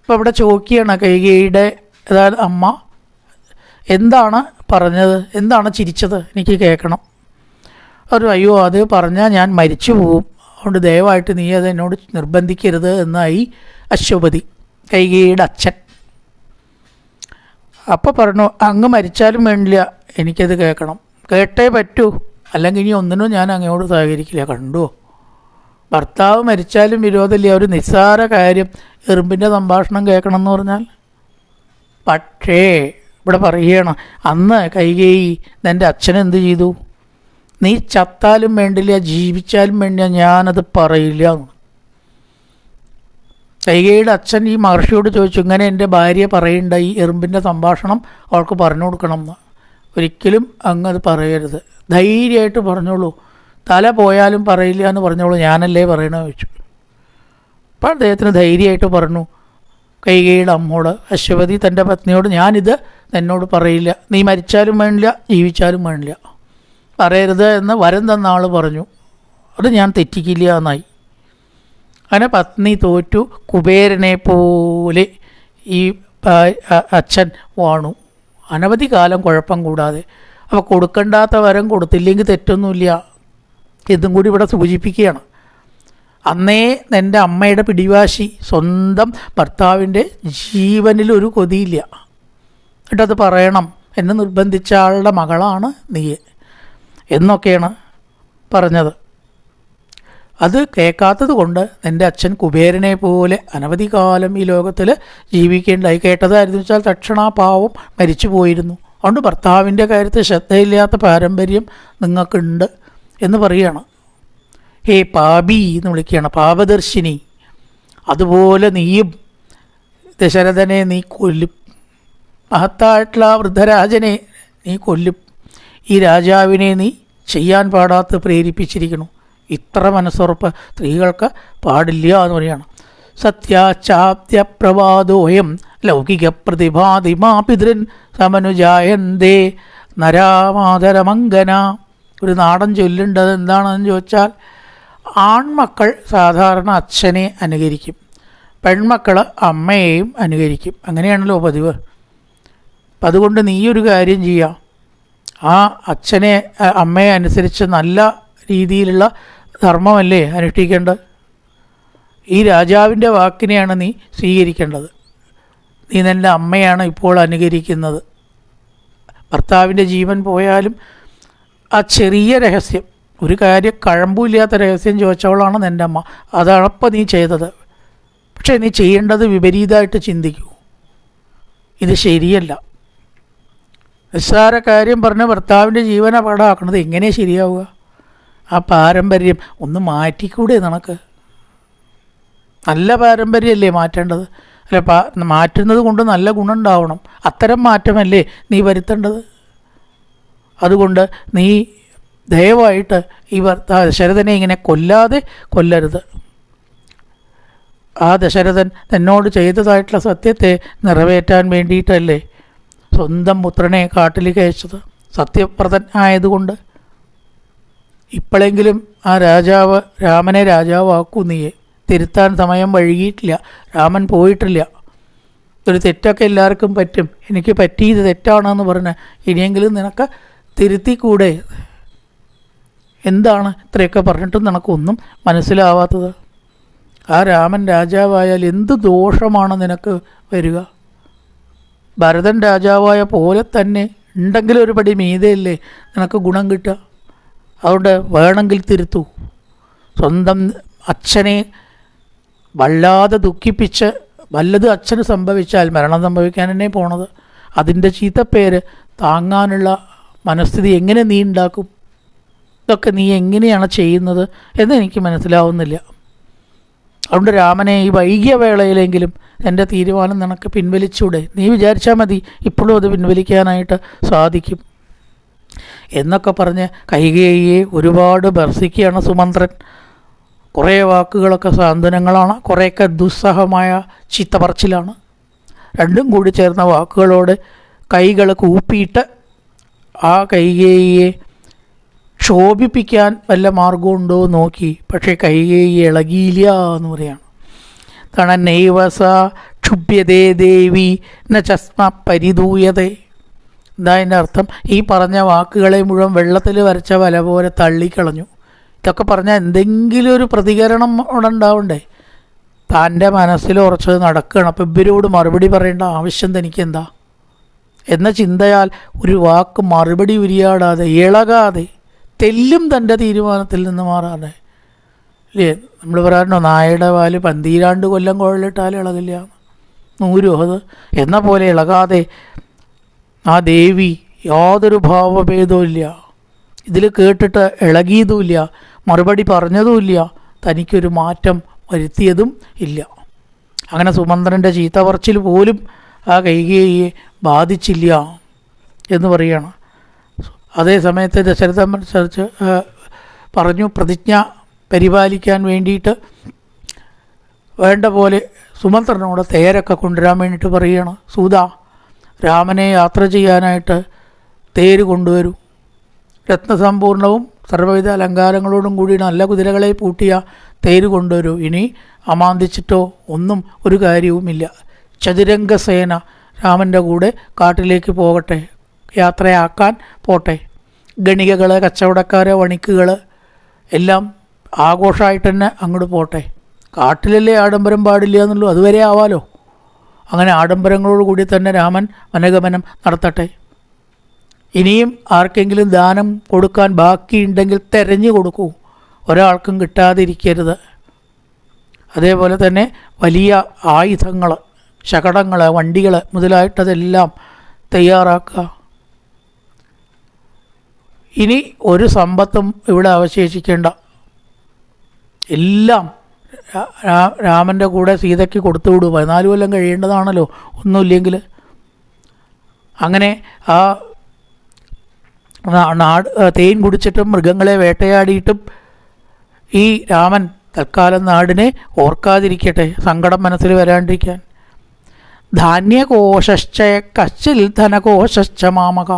അപ്പോൾ അവിടെ ചോദിക്കുകയാണ് കൈകേയുടെ അതായത് അമ്മ എന്താണ് പറഞ്ഞത്? എന്താണ് ചിരിച്ചത്? എനിക്ക് കേൾക്കണം. ഒരു അയ്യോ അത് പറഞ്ഞാൽ ഞാൻ മരിച്ചു പോവും. അതുകൊണ്ട് ദയവായിട്ട് നീ അത് എന്നോട് നിർബന്ധിക്കരുത് എന്നായി അശ്വപതി കൈകേയുടെ അച്ഛൻ. അപ്പോൾ പറഞ്ഞു അങ്ങ് മരിച്ചാലും വേണ്ടില്ല. എനിക്കത് കേൾക്കണം. കേട്ടേ പറ്റൂ. അല്ലെങ്കിൽ ഇനി ഒന്നിനും ഞാൻ അങ്ങയോട് സഹകരിക്കില്ല. കണ്ടോ? ഭർത്താവ് മരിച്ചാലും വിരോധമില്ല. ഒരു നിസ്സാര കാര്യം. എറുമ്പിന്റെ സംഭാഷണം കേൾക്കണം എന്ന് പറഞ്ഞാൽ? പക്ഷേ ഇവിടെ പറയണം അന്ന് കൈകേയി എന്റെ അച്ഛൻ എന്ത് ചെയ്തു? നീ ചത്താലും വേണ്ടില്ല ജീവിച്ചാലും വേണ്ടില്ല ഞാനത് പറയില്ല. കൈകയുടെ അച്ഛൻ ഈ മഹർഷിയോട് ചോദിച്ചു ഇങ്ങനെ എന്റെ ഭാര്യ പറയേണ്ട ഈ എറുമ്പിന്റെ സംഭാഷണം അവൾക്ക് പറഞ്ഞു കൊടുക്കണം എന്ന് ഒരിക്കലും അങ്ങ് അത് പറയരുത്. ധൈര്യമായിട്ട് പറഞ്ഞോളൂ. തല പോയാലും പറയില്ല എന്ന് പറഞ്ഞോളൂ. ഞാനല്ലേ പറയണമെന്ന് ചോദിച്ചു. അപ്പോൾ അദ്ദേഹത്തിന് ധൈര്യമായിട്ട് പറഞ്ഞു കൈകയുടെ അമ്മോട് അശ്വതി തന്റെ പത്നിയോട് ഞാനിത് എന്നോട് പറയില്ല. നീ മരിച്ചാലും വേണില്ല ജീവിച്ചാലും വേണില്ല പറയരുത് എന്ന് വരം തന്ന ആൾ പറഞ്ഞു. അത് ഞാൻ തെറ്റിക്കില്ല എന്നായി. അങ്ങനെ പത്നി തോറ്റു. കുബേരനെ പോലെ ഈ അച്ഛൻ വാണു. അനവധി കാലം കുഴപ്പം കൂടാതെ. അപ്പോൾ കൊടുക്കണ്ടാത്ത വരം കൊടുത്തില്ലെങ്കിൽ തെറ്റൊന്നുമില്ല. ഇതും കൂടി ഇവിടെ സൂചിപ്പിക്കുകയാണ്. അന്നേ എന്റെ അമ്മയുടെ പിടിവാശി സ്വന്തം ഭർത്താവിന്റെ ജീവനിലൊരു കൊതിയില്ല. എന്നിട്ടത് പറയണം എന്നെ നിർബന്ധിച്ച ആളുടെ മകളാണ് നീ എന്നൊക്കെയാണ് പറഞ്ഞത്. അത് കേൾക്കാത്തത് കൊണ്ട് എന്റെ അച്ഛൻ കുബേരനെ പോലെ അനവധി കാലം ഈ ലോകത്തിൽ ജീവിക്കേണ്ടായി. കേട്ടതായിരുന്നു വെച്ചാൽ തക്ഷണ പാവം മരിച്ചു പോയിരുന്നു. അതുകൊണ്ട് ഭർത്താവിന്റെ കാര്യത്തിൽ ശ്രദ്ധയില്ലാത്ത പാരമ്പര്യം നിങ്ങൾക്കുണ്ട് എന്ന് പറയുകയാണ്. ഹേ പാപി എന്ന് വിളിക്കുകയാണ്. പാപദർശിനി. അതുപോലെ നീയും ദശരഥനെ നീ കൊല്ലും. മഹത്തായിട്ടുള്ള വൃദ്ധരാജനെ നീ കൊല്ലും. ഈ രാജാവിനെ നീ ചെയ്യാൻ പാടാത്ത പ്രേരിപ്പിച്ചിരിക്കുന്നു. ഇത്ര മനസ്സുറപ്പ് സ്ത്രീകൾക്ക് പാടില്ല എന്ന് പറയുകയാണ് സത്യാചാപ്യപ്രവാദോയം ലൗകിക പ്രതിഭാതിമാ പിതൃൻ സമനുജായന്തേ നരാമാതരമംഗന ഒരു നാടൻ ചൊല്ലുണ്ടത് എന്താണെന്ന് ചോദിച്ചാൽ ആൺമക്കൾ സാധാരണ അച്ഛനെ അനുകരിക്കും പെൺമക്കൾ അമ്മയെയും അനുകരിക്കും. അങ്ങനെയാണല്ലോ പതിവ്. അപ്പം അതുകൊണ്ട് നീയൊരു കാര്യം ചെയ്യുക ആ അച്ഛനെ അമ്മയെ അനുസരിച്ച് നല്ല രീതിയിലുള്ള ധർമ്മമല്ലേ അനുഷ്ഠിക്കേണ്ടത്? ഈ രാജാവിന്റെ വാക്കിനെയാണ് നീ സ്വീകരിക്കേണ്ടത്. നീ നിന്റെ അമ്മയാണ് ഇപ്പോൾ അനുകരിക്കുന്നത്. ഭർത്താവിന്റെ ജീവൻ പോയാലും ആ ചെറിയ രഹസ്യം ഒരു കാര്യം കഴമ്പില്ലാത്ത രഹസ്യം ചോദിച്ചവളാണ് നിന്റെ അമ്മ. അതളപ്പം നീ ചെയ്തത്. പക്ഷേ നീ ചെയ്യേണ്ടത് വിപരീതമായിട്ട് ചിന്തിക്കൂ. ഇത് ശരിയല്ല. നിസ്സാര കാര്യം പറഞ്ഞ് ഭർത്താവിന്റെ ജീവൻ അപകടമാക്കുന്നത് എങ്ങനെ ശരിയാവുക? ആ പാരമ്പര്യം ഒന്ന് മാറ്റിക്കൂടെ നിനക്ക്? നല്ല പാരമ്പര്യമല്ലേ മാറ്റേണ്ടത്? അല്ല പാ മാറ്റുന്നത് കൊണ്ട് നല്ല ഗുണം ഉണ്ടാവണം അത്തരം മാറ്റമല്ലേ നീ വരുത്തേണ്ടത്? അതുകൊണ്ട് നീ ദയവായിട്ട് ഈ ദശരഥനെ ഇങ്ങനെ കൊല്ലാതെ കൊല്ലരുത്. ആ ദശരഥൻ തന്നോട് ചെയ്തതായിട്ടുള്ള സത്യത്തെ നിറവേറ്റാൻ വേണ്ടിയിട്ടല്ലേ സ്വന്തം പുത്രനെ കാട്ടിൽ കയച്ചത്? സത്യപ്രതൻ ആയതുകൊണ്ട് ഇപ്പോഴെങ്കിലും ആ രാജാവ് രാമനെ രാജാവാക്കൂ നീയെ തിരുത്താൻ സമയം വഴുകിയിട്ടില്ല രാമൻ പോയിട്ടില്ല. ഒരു തെറ്റൊക്കെ എല്ലാവർക്കും പറ്റും. എനിക്ക് പറ്റിയത് തെറ്റാണെന്ന് പറഞ്ഞ് ഇനിയെങ്കിലും നിനക്ക് തിരുത്തിക്കൂടെ? എന്താണ് ഇത്രയൊക്കെ പറഞ്ഞിട്ടും നിനക്കൊന്നും മനസ്സിലാവാത്തത്? ആ രാമൻ രാജാവായാൽ എന്ത് ദോഷമാണ് നിനക്ക് വരിക? ഭരതൻ രാജാവായ പോലെ തന്നെ ഉണ്ടെങ്കിലൊരുപടി മീതയല്ലേ നിനക്ക് ഗുണം കിട്ടുക? അതുകൊണ്ട് വേണമെങ്കിൽ തിരുത്തൂ. സ്വന്തം അച്ഛനെ വല്ലാതെ ദുഃഖിപ്പിച്ച് വല്ലത് അച്ഛന് സംഭവിച്ചാൽ മരണം സംഭവിക്കാൻ തന്നെ പോണത്? അതിന്റെ ചീത്തപ്പേര് താങ്ങാനുള്ള മനസ്ഥിതി എങ്ങനെ നീ ഉണ്ടാക്കും? ഇതൊക്കെ നീ എങ്ങനെയാണ് ചെയ്യുന്നത് എന്ന് എനിക്ക് മനസ്സിലാവുന്നില്ല. അതുകൊണ്ട് രാമനെ ഈ വൈകിയ വേളയിലെങ്കിലും എന്റെ തീരുമാനം നിനക്ക് പിൻവലിച്ചൂടെ. നീ വിചാരിച്ചാൽ മതി ഇപ്പോഴും അത് പിൻവലിക്കാനായിട്ട് സാധിക്കും. എന്നൊക്കെ പറഞ്ഞ് കൈകേയെ ഒരുപാട് ഭർസിക്കുകയാണ് സുമന്ത്രൻ. കുറേ വാക്കുകളൊക്കെ സാന്ത്വനങ്ങളാണ് കുറേയൊക്കെ ദുസ്സഹമായ ചീത്തപറച്ചിലാണ്. രണ്ടും കൂടി ചേർന്ന വാക്കുകളോട് കൈകൾ കൂപ്പിയിട്ട് ആ കൈകേയെ ക്ഷോഭിപ്പിക്കാൻ വല്ല മാർഗമുണ്ടോ നോക്കി. പക്ഷേ കൈകേയി ഇളകിയില്ല എന്ന് പറയാണ്. തണനൈവസ ക്ഷുഭ്യതേ ദേവി ന ചസ്മ പരിതൂയതേ അർത്ഥം ഈ പറഞ്ഞ വാക്കുകളെ മുഴുവൻ വെള്ളത്തിൽ വരച്ച വല പോലെ തള്ളിക്കളഞ്ഞു. ഇതൊക്കെ പറഞ്ഞാൽ എന്തെങ്കിലും ഒരു പ്രതികരണം അവിടെ ഉണ്ടാവണ്ടേ? താന്റെ മനസ്സിൽ ഉറച്ചത് നടക്കുകയാണ്. അപ്പം ഇവരോട് മറുപടി പറയേണ്ട ആവശ്യം തനിക്കെന്താ? എന്ന ചിന്തയാൽ ഒരു വാക്ക് മറുപടി ഉരിയാടാതെ ഇളകാതെ തെല്ലും തന്റെ തീരുമാനത്തിൽ നിന്ന് മാറാതെ. ഇല്ലേ? നമ്മൾ പറയാറുണ്ടോ നായയുടെ വാൽ പന്തീരാണ്ട് കൊല്ലം കുഴലിട്ടാൽ ഇളകില്ല നൂരോ അത്. എന്ന പോലെ ഇളകാതെ ആ ദേവി യാതൊരു ഭാവഭേദവും ഇല്ല. ഇതിൽ കേട്ടിട്ട് ഇളകിയതുമില്ല. മറുപടി പറഞ്ഞതുമില്ല. തനിക്കൊരു മാറ്റം വരുത്തിയതും ഇല്ല. അങ്ങനെ സുമന്ത്രന്റെ ചീത്ത പറച്ചിൽ പോലും ആ കൈകേയെ ബാധിച്ചില്ല എന്ന് പറയുകയാണ് അതേ സമയത്ത് ദശരഥൻ പറഞ്ഞു പ്രതിജ്ഞ പരിപാലിക്കാൻ വേണ്ടിയിട്ട് വേണ്ട പോലെ സുമന്ത്രനോട് തേരൊക്കെ കൊണ്ടുവരാൻ വേണ്ടിയിട്ട് പറയുകയാണ് സൂത രാമനെ യാത്ര ചെയ്യാനായിട്ട് തേര് കൊണ്ടുവരൂ. രത്നസമ്പൂർണവും സർവവിധ അലങ്കാരങ്ങളോടും കൂടി നല്ല കുതിരകളെ പൂട്ടിയ തേര് കൊണ്ടുവരൂ. ഇനി അമാന്തിച്ചിട്ടോ ഒന്നും ഒരു കാര്യവുമില്ല. ചതുരംഗസേന രാമന്റെ കൂടെ കാട്ടിലേക്ക് പോകട്ടെ. യാത്രയാക്കാൻ പോട്ടെ. ഗണികകൾ കച്ചവടക്കാര് വണിക്കുകൾ എല്ലാം ആഘോഷമായിട്ട് തന്നെ അങ്ങോട്ട് പോട്ടെ. കാട്ടിലല്ലേ ആഡംബരം പാടില്ല എന്നുള്ളൂ. അതുവരെ ആവാലോ? അങ്ങനെ ആഡംബരങ്ങളോടുകൂടി തന്നെ രാമൻ വനഗമനം നടത്തട്ടെ. ഇനിയും ആർക്കെങ്കിലും ദാനം കൊടുക്കാൻ ബാക്കിയുണ്ടെങ്കിൽ തെരഞ്ഞു കൊടുക്കൂ. ഒരാൾക്കും കിട്ടാതിരിക്കരുത്. അതേപോലെ തന്നെ വലിയ ആയുധങ്ങൾ ശകടങ്ങൾ വണ്ടികൾ മുതലായിട്ടതെല്ലാം തയ്യാറാക്കുക. ഇനി ഒരു സമ്പത്തും ഇവിടെ അവശേഷിക്കേണ്ട. എല്ലാം രാമന്റെ കൂടെ സീതയ്ക്ക് കൊടുത്തു വിടും. പതിനാല് കൊല്ലം കഴിയേണ്ടതാണല്ലോ. ഒന്നുമില്ലെങ്കിൽ അങ്ങനെ ആ നാട് തേൻ കുടിച്ചിട്ടും മൃഗങ്ങളെ വേട്ടയാടിയിട്ടും ഈ രാമൻ തൽക്കാലം നാടിനെ ഓർക്കാതിരിക്കട്ടെ സങ്കടം മനസ്സിൽ വരാണ്ടിരിക്കാൻ. ധാന്യകോശശ്ച കച്ചിൽ ധനകോശശ്ച മാമക.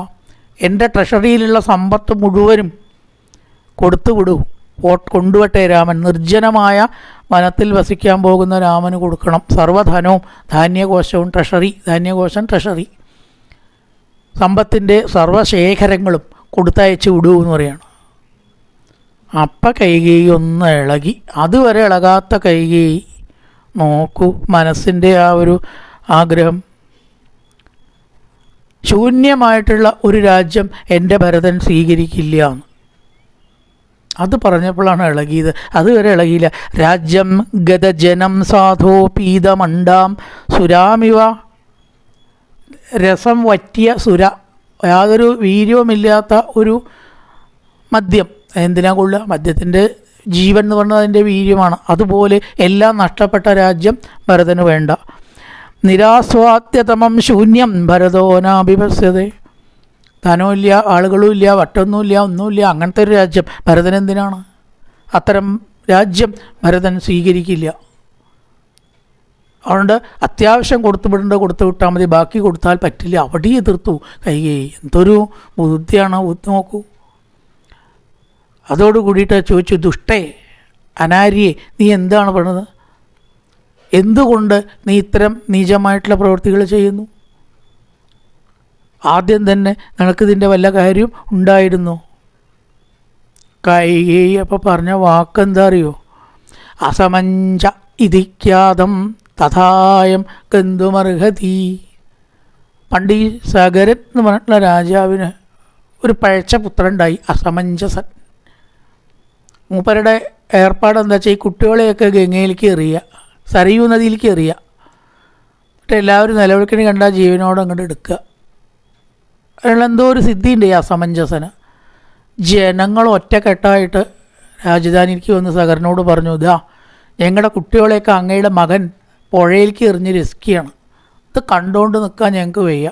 എന്റെ ട്രഷറിയിലുള്ള സമ്പത്ത് മുഴുവനും കൊടുത്തുവിടൂ ഓ- കൊണ്ടുവട്ടെ രാമൻ. നിർജനമായ വനത്തിൽ വസിക്കാൻ പോകുന്ന രാമന് കൊടുക്കണം. സർവധനവും ധാന്യകോശവും ട്രഷറി. ധാന്യകോശം ട്രഷറി. സമ്പത്തിന്റെ സർവശേഖരങ്ങളും കൊടുത്തയച്ച് വിടൂ എന്ന് പറയാണ്. അപ്പ കൈകേയി ഒന്ന് ഇളകി. അതുവരെ ഇളകാത്ത കൈകേയി നോക്കൂ. മനസ്സിന്റെ ആ ഒരു ആഗ്രഹം. ശൂന്യമായിട്ടുള്ള ഒരു രാജ്യം എന്റെ ഭരതൻ സ്വീകരിക്കില്ല എന്ന്. അത് പറഞ്ഞപ്പോഴാണ് ഇളകിയത്. അതുവരെ ഇളകിയില്ല. രാജ്യം ഗതജനം സാധോ പീതമണ്ടാം. സുരാമിവ രസം വറ്റിയ സുര. യാതൊരു വീര്യവുമില്ലാത്ത ഒരു മദ്യം. എന്തിനാ കൊള്ളുക? മദ്യത്തിന്റെ ജീവൻ എന്ന് പറഞ്ഞാൽ അതിന്റെ വീര്യമാണ്. അതുപോലെ എല്ലാം നഷ്ടപ്പെട്ട രാജ്യം ഭരതന് വേണ്ട. നിരാസ്വാദ്യതമം ശൂന്യം ഭരതോനാഭിപസ്യത ധനമില്ല ആളുകളുമില്ല വട്ടൊന്നുമില്ല ഒന്നുമില്ല. അങ്ങനത്തെ ഒരു രാജ്യം ഭരതൻ എന്തിനാണ്? അത്തരം രാജ്യം ഭരതൻ സ്വീകരിക്കില്ല. അതുകൊണ്ട് അത്യാവശ്യം കൊടുത്തു വിടേണ്ട കൊടുത്തു വിട്ടാൽ മതി. ബാക്കി കൊടുത്താൽ പറ്റില്ല. അവിടെ എതിർത്തു. കൈകൈ എന്തൊരു ബുദ്ധിയാണ്? ബുദ്ധി നോക്കൂ. അതോട് കൂടിയിട്ട് ചോദിച്ചു ദുഷ്ടേ അനാരിയെ നീ എന്താണ് പറഞ്ഞത് എന്തുകൊണ്ട് നീ ഇത്തരം നീചമായിട്ടുള്ള പ്രവൃത്തികൾ ചെയ്യുന്നു? ആദ്യം തന്നെ നിനക്കിതിന്റെ വല്ല കാര്യം ഉണ്ടായിരുന്നു? കൈകേ അപ്പോൾ പറഞ്ഞ വാക്കെന്താ അറിയോ അസമഞ്ച ഇതിഖ്യാതം തഥായം ഗന്ധുമർഹതി പണ്ട് ഈ സഗരൻ എന്ന് പറഞ്ഞിട്ടുള്ള രാജാവിന് ഒരു പഴച്ച പുത്രനുണ്ടായി അസമഞ്ജസൻ മൂപ്പരുടെ ഏർപ്പാട് എന്താ വെച്ചാൽ ഈ കുട്ടികളെയൊക്കെ ഗംഗയിലേക്ക് എറിയുക സരയൂ നദിയിലേക്ക് എറിയുക. എന്നിട്ട് എല്ലാവരും നിലവിളിക്കണി കണ്ട ജീവനോട് അങ്ങോട്ട് എടുക്കുക. അതിനുള്ള എന്തോ ഒരു സിദ്ധിയുണ്ട് ഈ അസമഞ്ജസന് ജനങ്ങൾ ഒറ്റക്കെട്ടായിട്ട് രാജധാനിക്ക് വന്ന് സഹറിനോട് പറഞ്ഞു ഇതാ ഞങ്ങളുടെ കുട്ടികളെയൊക്കെ അങ്ങയുടെ മകൻ പുഴയിലേക്ക് എറിഞ്ഞ് രസിക്കുകയാണ് ഇത് കണ്ടുകൊണ്ട് നിൽക്കാൻ ഞങ്ങൾക്ക് വയ്യ.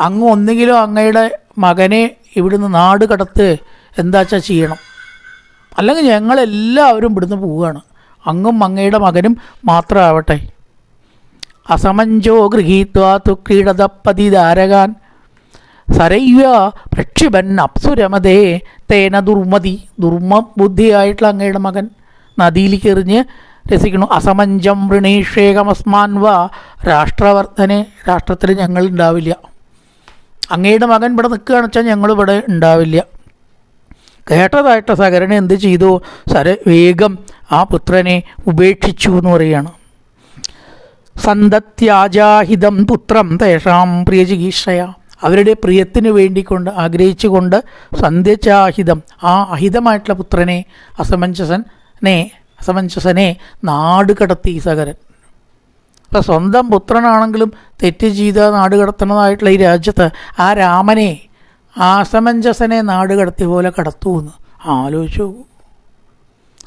അങ്ങ് ഒന്നുകിലും അങ്ങയുടെ മകനെ ഇവിടുന്ന് നാട് കടത്ത് എന്താ വെച്ചാൽ ചെയ്യണം. അല്ലെങ്കിൽ ഞങ്ങളെല്ലാവരും ഇവിടുന്ന് പോവുകയാണ്. അങ്ങും അങ്ങയുടെ മകനും മാത്രമാവട്ടെ അസമഞ്ചോ ഗൃഹീത്വാ തു ക്രീഡതപ്പതി ധാരകാൻ സരയ്യ പ്രക്ഷിപൻ അപ്സുരമതേ തേന ദുർമതി ദുർമ ബുദ്ധിയായിട്ടുള്ള അങ്ങയുടെ മകൻ. നദിയിലേക്ക് എറിഞ്ഞ് രസിക്കണു അസമഞ്ചം വൃണീഷേകമസ്മാൻ വ രാഷ്ട്രവർദ്ധനെ. രാഷ്ട്രത്തിൽ ഞങ്ങൾ ഉണ്ടാവില്ല. അങ്ങയുടെ മകൻ ഇവിടെ നിൽക്കുകയാണെന്ന് വെച്ചാൽ ഞങ്ങൾ ഇവിടെ ഉണ്ടാവില്ല. കേട്ടതായിട്ട് സകരനെ എന്ത് ചെയ്തു? സര വേഗം ആ പുത്രനെ ഉപേക്ഷിച്ചു എന്ന് പറയുകയാണ്. സന്തത്യാജാഹിതം പുത്രം തേഷാം പ്രിയചികീഷയ അവരുടെ പ്രിയത്തിന് വേണ്ടിക്കൊണ്ട് ആഗ്രഹിച്ചുകൊണ്ട് സന്ധ്യചാഹിതം ആ അഹിതമായിട്ടുള്ള പുത്രനെ അസമഞ്ജസനെ അസമഞ്ജസനെ നാട് കടത്തി സകരൻ അപ്പം സ്വന്തം പുത്രനാണെങ്കിലും തെറ്റ് ചെയ്ത നാട് കടത്തുന്നതായിട്ടുള്ള ഈ രാജ്യത്ത് ആ രാമനെ ആ അസമഞ്ജസനെ നാട് കടത്തിയ പോലെ കടത്തുമെന്ന് ആലോചിച്ചു.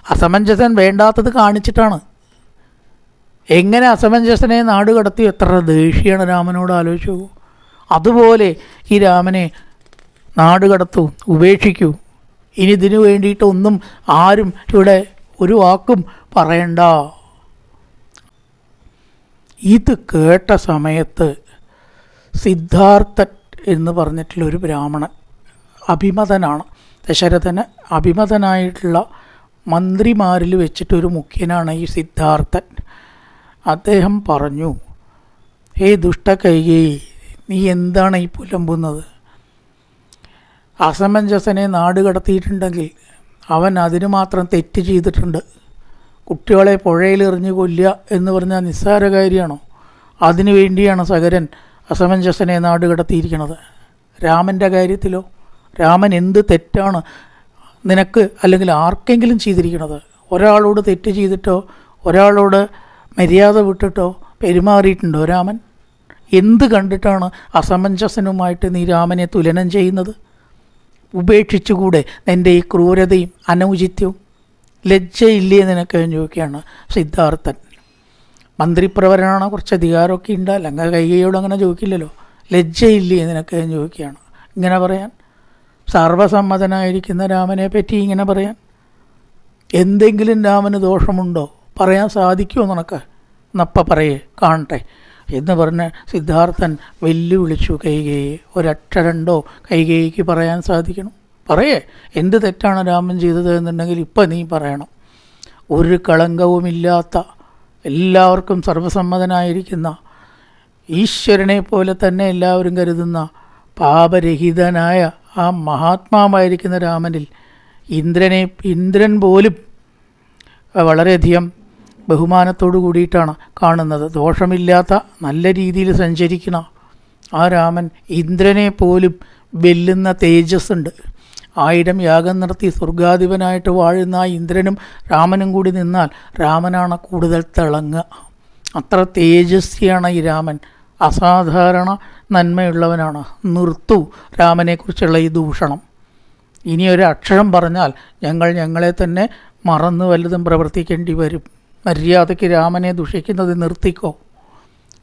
അസമഞ്ജസൻ വേണ്ടാത്തത് കാണിച്ചിട്ടാണ് എങ്ങനെ അസമഞ്ജസനെ നാട് കടത്തി എത്ര ദേഷ്യമാണ് രാമനോട് ആലോചിച്ചു. അതുപോലെ ഈ രാമനെ നാടുകടത്തു ഉപേക്ഷിക്കൂ. ഇനി ഇതിനു വേണ്ടിയിട്ടൊന്നും ആരും ഇവിടെ ഒരു വാക്കും പറയണ്ട. ഇത് കേട്ട സമയത്ത് സിദ്ധാർത്ഥൻ എന്ന് പറഞ്ഞിട്ടുള്ള ഒരു ബ്രാഹ്മണൻ അഭിമതനാണ്. ദശരഥന് അഭിമതനായിട്ടുള്ള മന്ത്രിമാരിൽ വെച്ചിട്ടൊരു മുഖ്യനാണ് ഈ സിദ്ധാർത്ഥൻ. അദ്ദേഹം പറഞ്ഞു ഹേ ദുഷ്ട കൈകേയി നീ എന്താണ് ഈ പുലമ്പുന്നത്? അസമഞ്ജസനെ നാട് കടത്തിയിട്ടുണ്ടെങ്കിൽ അവൻ അതിന് മാത്രം തെറ്റ് ചെയ്തിട്ടുണ്ട്. കുട്ടികളെ പുഴയിലെറിഞ്ഞ് കൊല്ലുക എന്ന് പറഞ്ഞാൽ നിസ്സാര കാര്യമാണോ അതിനു വേണ്ടിയാണ് സകരൻ അസമഞ്ജസനെ നാട് കടത്തിയിരിക്കുന്നത്. രാമന്റെ കാര്യത്തിലോ? രാമൻ എന്ത് തെറ്റാണ് നിനക്ക് അല്ലെങ്കിൽ ആർക്കെങ്കിലും ചെയ്തിരിക്കുന്നത്? ഒരാളോട് തെറ്റ് ചെയ്തിട്ടോ? ഒരാളോട് മര്യാദ വിട്ടിട്ടോ പെരുമാറിയിട്ടുണ്ടോ രാമൻ? എന്ത് കണ്ടിട്ടാണ് അസമഞ്ജസനുമായിട്ട് നീ രാമനെ തുലനം ചെയ്യുന്നത്? ഉപേക്ഷിച്ചുകൂടെ നിന്റെ ഈ ക്രൂരതയും അനൗചിത്യവും? ലജ്ജയില്ലേ നിനക്ക് ചോദിക്കുകയാണ് സിദ്ധാർത്ഥൻ. മന്ത്രിപ്രവരനാണ്? കുറച്ച് അധികാരമൊക്കെ ഉണ്ട്. അങ്ങനെ കൈകയോട് അങ്ങനെ ചോദിക്കില്ലല്ലോ. ലജ്ജയില്ലേ നിനക്ക് ചോദിക്കുകയാണ്. ഇങ്ങനെ പറയാൻ? സർവസമ്മതനായിരിക്കുന്ന രാമനെ പറ്റി ഇങ്ങനെ പറയാൻ? എന്തെങ്കിലും രാമന് ദോഷമുണ്ടോ? പറയാൻ സാധിക്കുമോ നിനക്ക്? എന്നപ്പം പറയേ കാണട്ടെ. എന്ന് പറഞ്ഞ് സിദ്ധാർത്ഥൻ വെല്ലുവിളിച്ചു കൈകേയെ ഒരക്ഷരണ്ടോ കൈകേയിക്ക് പറയാൻ സാധിക്കണം? പറയേ എന്ത് തെറ്റാണ് രാമൻ ചെയ്തത് എന്നുണ്ടെങ്കിൽ ഇപ്പം നീ പറയണം. ഒരു കളങ്കവുമില്ലാത്ത എല്ലാവർക്കും സർവസമ്മതനായിരിക്കുന്ന ഈശ്വരനെ പോലെ തന്നെ എല്ലാവരും കരുതുന്ന പാപരഹിതനായ ആ മഹാത്മാവായിരിക്കുന്ന രാമനിൽ ഇന്ദ്രനെ ഇന്ദ്രൻ പോലും വളരെയധികം ബഹുമാനത്തോടു കൂടിയിട്ടാണ് കാണുന്നത്. ദോഷമില്ലാത്ത നല്ല രീതിയിൽ സഞ്ചരിക്കണം ആ രാമൻ ഇന്ദ്രനെ പോലും വെല്ലുന്ന തേജസ്സുണ്ട്. ആയിരം യാഗം നടത്തി സ്വർഗാധിപനായിട്ട് വാഴുന്ന ആ ഇന്ദ്രനും രാമനും കൂടി നിന്നാൽ രാമനാണ് കൂടുതൽ തിളങ്ങുക. അത്ര തേജസ്വിയാണ് ഈ രാമൻ. അസാധാരണ നന്മയുള്ളവനാണ്. നിർത്തു രാമനെക്കുറിച്ചുള്ള ഈ ദൂഷണം. ഇനി ഒരു അക്ഷരം പറഞ്ഞാൽ ഞങ്ങൾ ഞങ്ങളെ തന്നെ മറന്നു വല്ലതും പ്രവർത്തിക്കേണ്ടി വരും. മര്യാദയ്ക്ക് രാമനെ ദുഷിക്കുന്നത് നിർത്തിക്കോ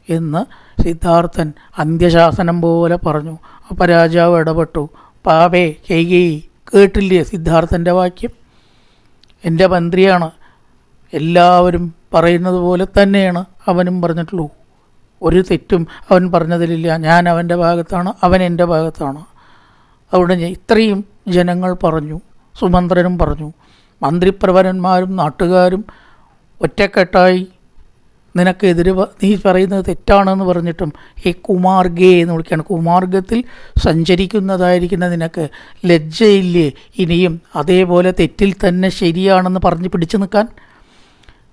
എന്ന് സിദ്ധാർത്ഥൻ അന്ത്യശാസനം പോലെ പറഞ്ഞു. അപ്പം രാജാവ് ഇടപെട്ടു. പാവേ കൈകേയി കേട്ടില്ലേ സിദ്ധാർത്ഥന്റെ വാക്യം? എന്റെ മന്ത്രിയാണ്. എല്ലാവരും പറയുന്നത് പോലെ തന്നെയാണ് അവനും പറഞ്ഞിട്ടുള്ളൂ. ഒരു തെറ്റും അവൻ പറഞ്ഞതിലില്ല. ഞാൻ അവന്റെ ഭാഗത്താണ് അവൻ എന്റെ ഭാഗത്താണ്. അതുകൊണ്ട് ഇത്രയും ജനങ്ങൾ പറഞ്ഞു. സുമന്ത്രനും പറഞ്ഞു. മന്ത്രിപ്രവരന്മാരും നാട്ടുകാരും ഒറ്റക്കെട്ടായി നിനക്കെതിരെ നീ പറയുന്നത് തെറ്റാണെന്ന് പറഞ്ഞിട്ടും ഈ കുമാർഗേ എന്ന് വിളിക്കുകയാണ്. കുമാർഗത്തിൽ സഞ്ചരിക്കുന്നതായിരിക്കുന്ന നിനക്ക് ലജ്ജയില്ലേ? ഇനിയും അതേപോലെ തെറ്റിൽ തന്നെ ശരിയാണെന്ന് പറഞ്ഞ് പിടിച്ചു നിൽക്കാൻ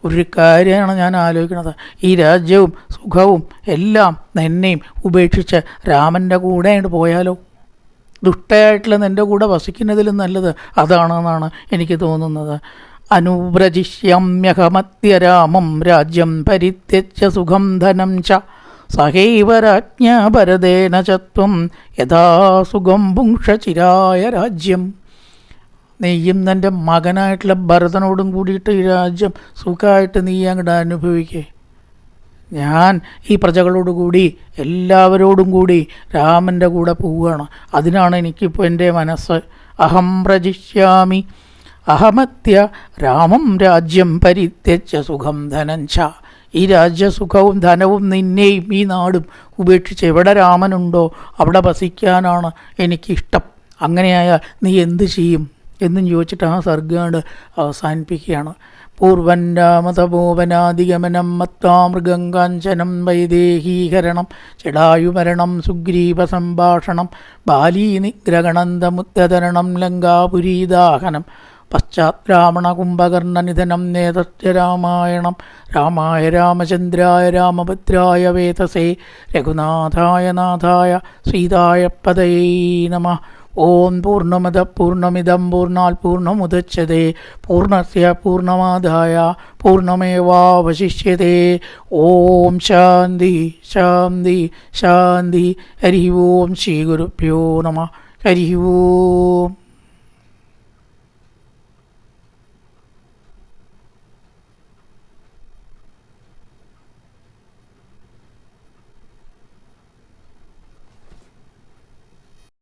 ഒരു കാര്യമാണ് ഞാൻ ആലോചിക്കുന്നത്. ഈ രാജ്യവും സുഖവും എല്ലാം എന്നെയും ഉപേക്ഷിച്ച് രാമന്റെ കൂടെ അങ്ങോട്ട് പോയാലോ? ദുഷ്ടയായിട്ടുള്ള നിന്റെ കൂടെ വസിക്കുന്നതിലും നല്ലത് അതാണെന്നാണ് എനിക്ക് തോന്നുന്നത്. അനുവ്രജിഷ്യമഹമത്യരാമം രാജ്യം പരിത്യജ്യ സുഖം ധനം ച സഹൈവ രാജ്ഞാ ഭരതേന ചത്വം യഥാ സുഖം രാജ്യം. നീയും നിന്റെ മകനായിട്ടുള്ള ഭരതനോടും കൂടിയിട്ട് ഈ രാജ്യം സുഖമായിട്ട് നീ അങ്ങോട്ട് അനുഭവിക്കേ. ഞാൻ ഈ പ്രജകളോട് കൂടി എല്ലാവരോടും കൂടി രാമന്റെ കൂടെ പോവുകയാണ്. അതിനാണ് എനിക്കിപ്പോൾ എന്റെ മനസ്സ്. അഹം പ്രജിഷ്യാമി അഹമത്യ രാമം രാജ്യം പരിത്യജ സുഖം ധനം ച. ഈ രാജ്യസുഖവും ധനവും നിന്നെയും ഈ നാടും ഉപേക്ഷിച്ച് എവിടെ രാമനുണ്ടോ അവിടെ വസിക്കാനാണ് എനിക്കിഷ്ടം. അങ്ങനെയായാൽ നീ എന്ത് ചെയ്യും? എന്നും ചോദിച്ചിട്ട് ആ സർഗാണ്ട് അവസാനിപ്പിക്കുകയാണ്. പൂർവൻ രാമതപോവനാദിഗമനം മത്വാമൃഗം കാഞ്ചനം വൈദേഹീകരണം ചടായുമരണം സുഗ്രീവ സംഭാഷണം ബാലീനിഗ്രഹണന്തമുദ്ദരണം ലങ്കാപുരീദാഹനം പശ്ചാത്രാമണ കുംഭകർണനിധനം നേതൃത്യ രാമായണം. രാമായ രാമചന്ദ്രായ രാമഭദ്രായ വേതസേ. രഘുനാഥായ നാഥായ സീതായ പതയേ നമ. ഓം പൂർണമത പൂർണമിതം പൂർണാൽ പൂർണമുദച്ഛതേ പൂർണസ്യ പൂർണമാദായ പൂർണമേവാവശിഷ്യത്തെ ഓം ശാന്തി ശാന്തി ശാന്തി. ഹരി ഓം ശ്രീ ഗുരുഭ്യോ നമ. ഹരി ഓം.